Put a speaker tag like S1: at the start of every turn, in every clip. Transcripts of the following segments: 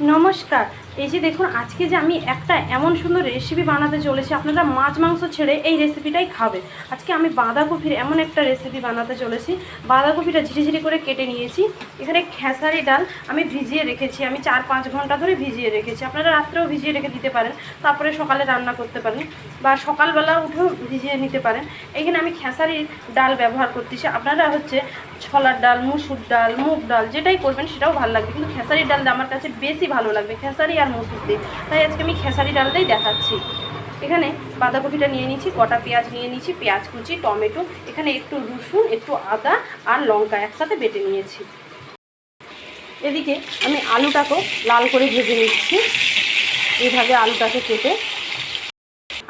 S1: নমস্কার এই যে দেখুন, আজকে যে আমি একটা এমন সুন্দর রেসিপি বানাতে চলেছি, আপনারা মাছ, মাংস ছেড়ে এই রেসিপিটাই খাবে আজকে আমি বাঁধাকপির এমন একটা রেসিপি বানাতে চলেছি। বাঁধাকপিটা ঝিরিঝিরি করে কেটে নিয়েছি। এখানে খেসারি ডাল আমি ভিজিয়ে রেখেছি। আমি চার পাঁচ ঘণ্টা ধরে ভিজিয়ে রেখেছি। আপনারা রাত্রেও ভিজিয়ে রেখে দিতে পারেন। তারপরে সকালে রান্না করতে পারেন বা সকালবেলা উঠেও ভিজিয়ে নিতে পারেন। এখানে আমি খেসারির ডাল ব্যবহার করতেছি। আপনারা হচ্ছে ছলার ডাল, মুসুর ডাল, মুগ ডাল, যেটাই করবেন সেটাও ভালো লাগবে। কিন্তু খেসারি ডালটা আমার কাছে বেশি ভালো লাগবে। খেসারি আর মসুর দিই তাই আজকে আমি খেসারি ডালটাই দেখাচ্ছি। এখানে বাঁধাকপিটা নিয়ে নিচ্ছি কটা পেঁয়াজ নিয়ে নিচ্ছি পেঁয়াজ কুচি, টমেটো, এখানে একটু রসুন, একটু আদা আর লঙ্কা একসাথে বেটে নিয়েছি। এদিকে আমি আলুটাকেও লাল করে ভেজে নিচ্ছি। এইভাবে আলুটাকে কেটে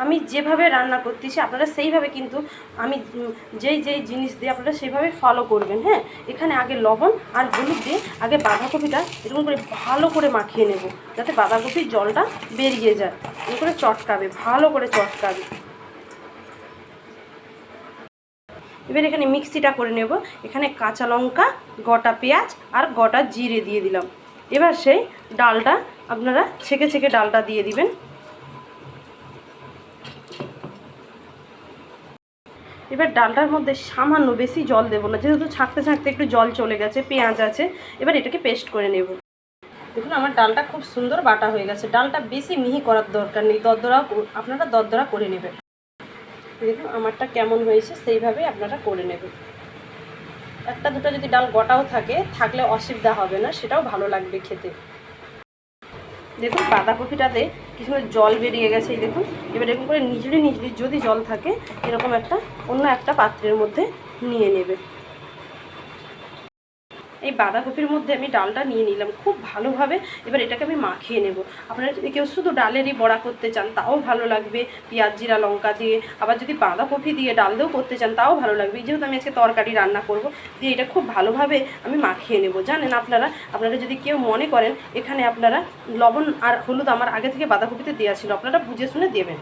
S1: আমি যেভাবে রান্না করতেছি, আপনারা সেইভাবে কিন্তু আমি যেই যেই জিনিস দিয়ে আপনারা সেইভাবে ফলো করবেন হ্যাঁ? এখানে আগে লবণ আর হলুদ দিয়ে আগে বাঁধাকপিটা এরকম করে ভালো করে মাখিয়ে নেব, যাতে বাঁধাকপির জলটা বেরিয়ে যায়। এরকম করে চটকাবে, ভালো করে চটকাবে। এবার এখানে মিক্সিটা করে নেব, এখানে কাঁচা লঙ্কা, গোটা পেঁয়াজ আর গোটা জিরে দিয়ে দিলাম। এবার সেই ডালটা আপনারা ছেঁকে ছেঁকে ডালটা দিয়ে দিবেন। এবার ডালটার মধ্যে সামান্য বেশি জল দেবো না, যেহেতু ছাঁকতে ছাঁকতে একটু জল চলে গেছে, পেঁয়াজ আছে, এবার এটাকে পেস্ট করে নেব। দেখুন, আমার ডালটা খুব সুন্দর বাটা হয়ে গেছে। ডালটা বেশি মিহি করার দরকার নেই দরদরা আপনারা দরদরা করে নেবেন। দেখুন, আমারটা কেমন হয়েছে সেইভাবে আপনারা করে নেবেন। একটা দুটো যদি ডাল গোটাও থাকে, থাকলে অসুবিধা হবে না, সেটাও ভালো লাগবে খেতে। দেখুন, বাঁধাকপিটাতে কিছু জল বেরিয়ে গেছে দেখুন। এবার এরকম করে নিচড়ি নিজড়ি যদি জল থাকে, এরকম একটা অন্য একটা পাত্রের মধ্যে নিয়ে নেবে। এই বাঁধাকপির মধ্যে আমি ডালটা নিয়ে নিলাম খুব ভালোভাবে। এবার এটাকে আমি মাখিয়ে নেব। আপনারা যদি কেউ শুধু ডালেরই বড়া করতে চান, তাও ভালো লাগবে। পেঁয়াজ, জিরা, লঙ্কা দিয়ে। আবার যদি বাঁধাকপি দিয়ে ডাল দিয়েও করতে চান, তাও ভালো লাগবে। যেহেতু আমি আজকে তরকারি রান্না করব, দিয়ে এটা খুব ভালোভাবে আমি মাখিয়ে নেব। জানেন আপনারা আপনারা যদি কেউ মনে করেন, এখানে আপনারা লবণ আর হলুদ আমার আগে থেকে বাঁধাকপিতে দেওয়া ছিল, আপনারা বুঝে শুনে দেবেন।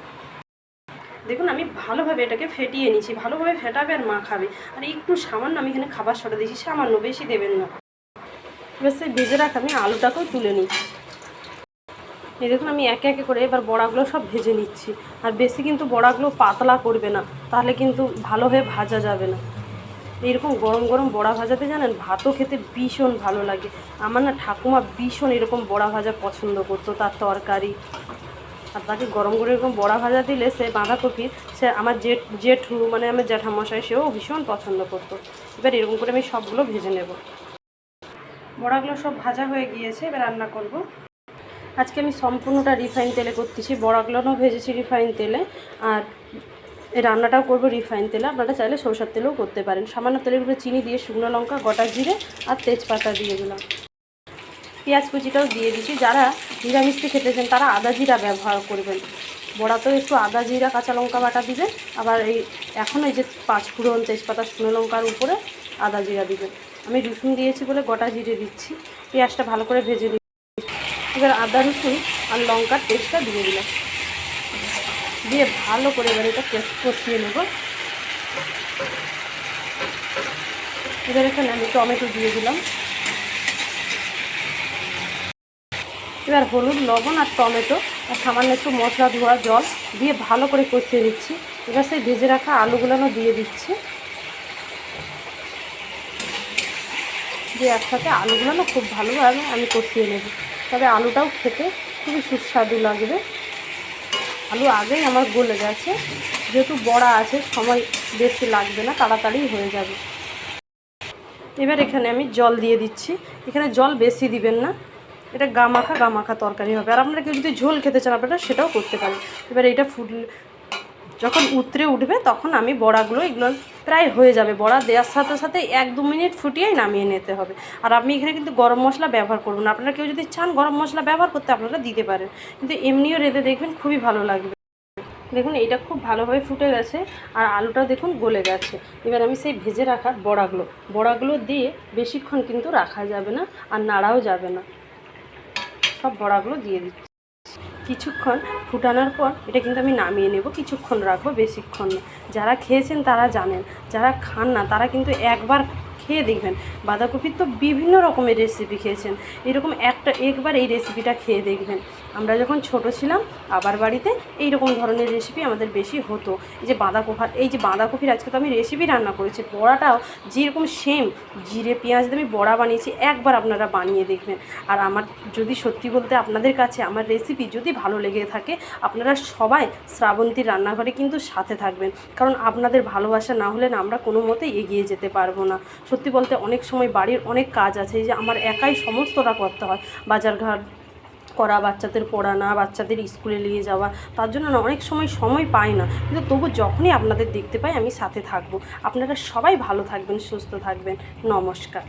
S1: দেখুন, আমি ভালোভাবে এটাকে ফেটিয়ে নিয়েছি ভালোভাবে ফেটাবে আর মাখাবে। আর একটু সামান্য আমি এখানে খাবার সটা দিয়েছি সামান্য বেশি দেবেন না। এবার সেই ভেজে রাখ, আমি আলুটাকেও তুলে নিচ্ছি। এই দেখুন, আমি একে একে করে এবার বড়াগুলো সব ভেজে নিচ্ছি। আর বেশি কিন্তু বড়াগুলো পাতলা করবে না, তাহলে কিন্তু ভালো হয়ে ভাজা যাবে না। এরকম গরম গরম বড়া ভাজাতে জানেন, ভাতও খেতে ভীষণ ভালো লাগে। আমার না ঠাকুমা ভীষণ এরকম বড়া ভাজা পছন্দ করতো, তার তরকারি। আর তাকে গরম করে এরকম বড়া ভাজা দিলে সে বাঁধাকপি, সে আমার জেঠ, জেঠু মানে আমার জ্যাঠামশাই, সেও ভীষণ পছন্দ করতো। এবার এরকম করে আমি সবগুলো ভেজে নেব। বড়াগুলো সব ভাজা হয়ে গিয়েছে, এবার রান্না করব। আজকে আমি সম্পূর্ণটা রিফাইন তেলে করতেছি। বড়াগুলোও ভেজেছি রিফাইন তেলে। আর এই রান্নাটাও করব রিফাইন তেলে। আপনারা চাইলে সরষের তেলেও করতে পারেন। সামান্য তেলের উপরে চিনি দিয়ে শুকনো লঙ্কা, গোটা জিরে আর তেজপাতা দিয়ে দিলাম। পেঁয়াজ কুচিটাও দিয়ে দিচ্ছি। যারা নিরামিষটি খেতে চান তারা আদা জিরা ব্যবহার করবেন। বড়াতেও একটু আদা জিরা, কাঁচা লঙ্কা বাটা দিবেন। আবার এই এখন এই যে পাঁচ ফোড়ন তেজপাতা, শুকনো লঙ্কার উপরে আদা জিরা দিবেন। আমি রসুন দিয়েছি বলে গোটা জিরে দিচ্ছি। পেঁয়াজটা ভালো করে ভেজে দিচ্ছি এবার আদা, রসুন আর লঙ্কার পেস্টটা দিয়ে দিলাম। দিয়ে ভালো করে এবার এটা পেস্ট কষিয়ে নেব। এবার এখানে আমি টমেটো দিয়ে দিলাম। এবার হলুদ, লবণ আর টমেটো আর সামান্য একটু মশলা ধোয়া জল দিয়ে ভালো করে কষিয়ে দিচ্ছি এবার সেই ভেজে রাখা আলুগুলো দিয়ে দিচ্ছি। দিয়ে একসাথে আলুগুলো না খুব ভালোভাবে আমি কষিয়ে নেব। তবে আলুটাও খেতে খুবই সুস্বাদু লাগবে। আলু আগেই আমার গলে গেছে। যেহেতু বড়া আছে, সময় বেশি লাগবে না, তাড়াতাড়ি হয়ে যাবে। এবার এখানে আমি জল দিয়ে দিচ্ছি। এখানে জল বেশি দিবেন না। এটা গামাখা গামাখা তরকারি হবে। আর আপনারা কেউ যদি ঝোল খেতে চান আপনারা সেটাও করতে পারেন। এবার এটা ফুট যখন উতরে উঠবে তখন আমি বড়াগুলো এগুলো প্রায় হয়ে যাবে। বড়া দেওয়ার সাথে সাথে এক দু মিনিট ফুটিয়েই নামিয়ে নিতে হবে। আর আমি এখানে কিন্তু গরম মশলা ব্যবহার করব না। আপনারা কেউ যদি চান গরম মশলা ব্যবহার করতে আপনারা দিতে পারেন। কিন্তু এমনিও রেঁধে দেখবেন খুবই ভালো লাগবে। দেখুন এইটা খুব ভালোভাবে ফুটে গেছে আর আলুটাও দেখুন গলে গেছে। এবার আমি সেই ভেজে রাখা বড়াগুলো। বড়াগুলো দিয়ে বেশিক্ষণ কিন্তু রাখা যাবে না আর নাড়াও যাবে না। সব বড়াগুলো দিয়ে দিচ্ছি। কিছুক্ষণ ফুটানোর পর এটা কিন্তু আমি নামিয়ে নেব। কিছুক্ষণ রাখব, বেশিক্ষণ যারা খেয়েছেন তারা জানেন, যারা খান না তারা কিন্তু একবার খেয়ে দেখবেন। বাঁধাকপির তো বিভিন্ন রকমের রেসিপি খেয়েছেন। এরকম একটা একবার এই রেসিপিটা খেয়ে দেখবেন। আমরা যখন ছোট ছিলাম, আবার বাড়িতে এই রকম ধরনের রেসিপি আমাদের বেশি হতো। এই যে বাঁধাকপি, এই যে বাঁধাকপির আজকে তো আমি রেসিপি রান্না করেছি, বড়াটাও যেরকম সেম জিরে, পেঁয়াজ দিয়ে আমি বড়া বানিয়েছি, একবার আপনারা বানিয়ে দেখবেন। আর আমার যদি সত্যি বলতে আপনাদের কাছে আমার রেসিপি যদি ভালো লেগে থাকে, আপনারা সবাই শ্রাবন্তীর রান্নাঘরে কিন্তু সাথে থাকবেন। কারণ আপনাদের ভালোবাসা না হলে না আমরা কোনো মতেই এগিয়ে যেতে পারব না। সত্যি বলতে অনেক সময় বাড়ির অনেক কাজ আছে যে আমার একাই সমস্তটা করতে হয়। বাজারঘাট করা, বাচ্চাদের পড়ানা, বাচ্চাদের স্কুলে নিয়ে যাওয়া, তার জন্য না অনেক সময় সময় পাই না। কিন্তু তবু যখনই আপনাদের দেখতে পাই, আমি সাথে থাকব। আপনারা সবাই ভালো থাকবেন, সুস্থ থাকবেন। নমস্কার।